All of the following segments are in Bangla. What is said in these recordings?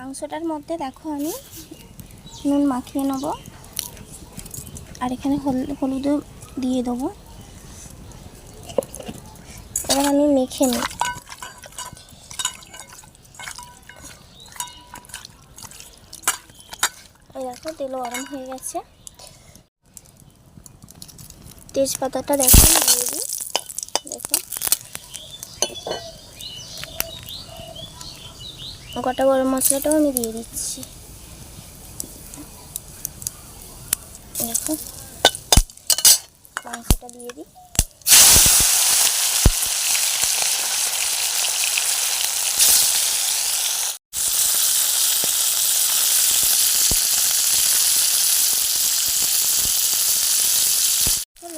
মাংসটার মধ্যে দেখো আমি নুন মাখিয়ে নেব। আর এখানে হল- হলুদও দিয়ে দেবো। এবার আমি মেখে নিই দেখো তেল গরম হয়ে গেছে। তেজপাতাটা দেখো, দিয়ে দিই। দেখো। গোটা গরম মশলাটাও আমি দিয়ে দিচ্ছি। দেখো। মাংসটা দিয়ে দিই।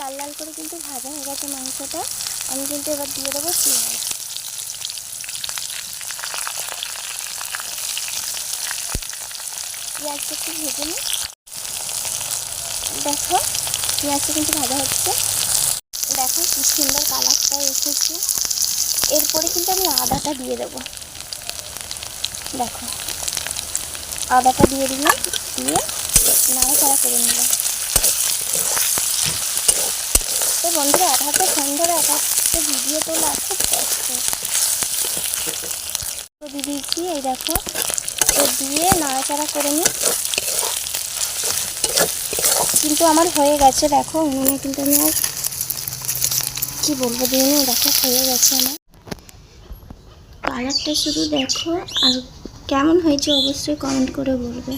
লাল লাল করে কিন্তু ভাজা হয়ে গেছে মাংসটা। আমি কিন্তু এবার দিয়ে দেবো পেঁয়াজ পেঁয়াজটা একটু ভেজে নিই। দেখো, পেঁয়াজটা কিন্তু ভাজা হচ্ছে। দেখো কি সুন্দর কালারটা এসেছে। এরপরে কিন্তু আমি আদাটা দিয়ে দেবো। দেখো, আদাটা দিয়ে দিলাম, দিয়ে নাড়াচাড়া করে নিলাম। তো বন্ধুরা এক হাতে ফোন ধরে এক হাতে ভিডিও তোলা খুব কষ্ট। তো দিয়েছি এই দেখো তো দিয়ে নাড়াচাড়া করে নিই। কিন্তু আমার হয়ে গেছে, দেখো উনুনে কিন্তু আমি আর কী বলব, দিয়ে দেখো, হয়ে গেছে আমার। কালারটা শুধু দেখো, আর কেমন হয়েছে অবশ্যই কমেন্ট করে বলবে।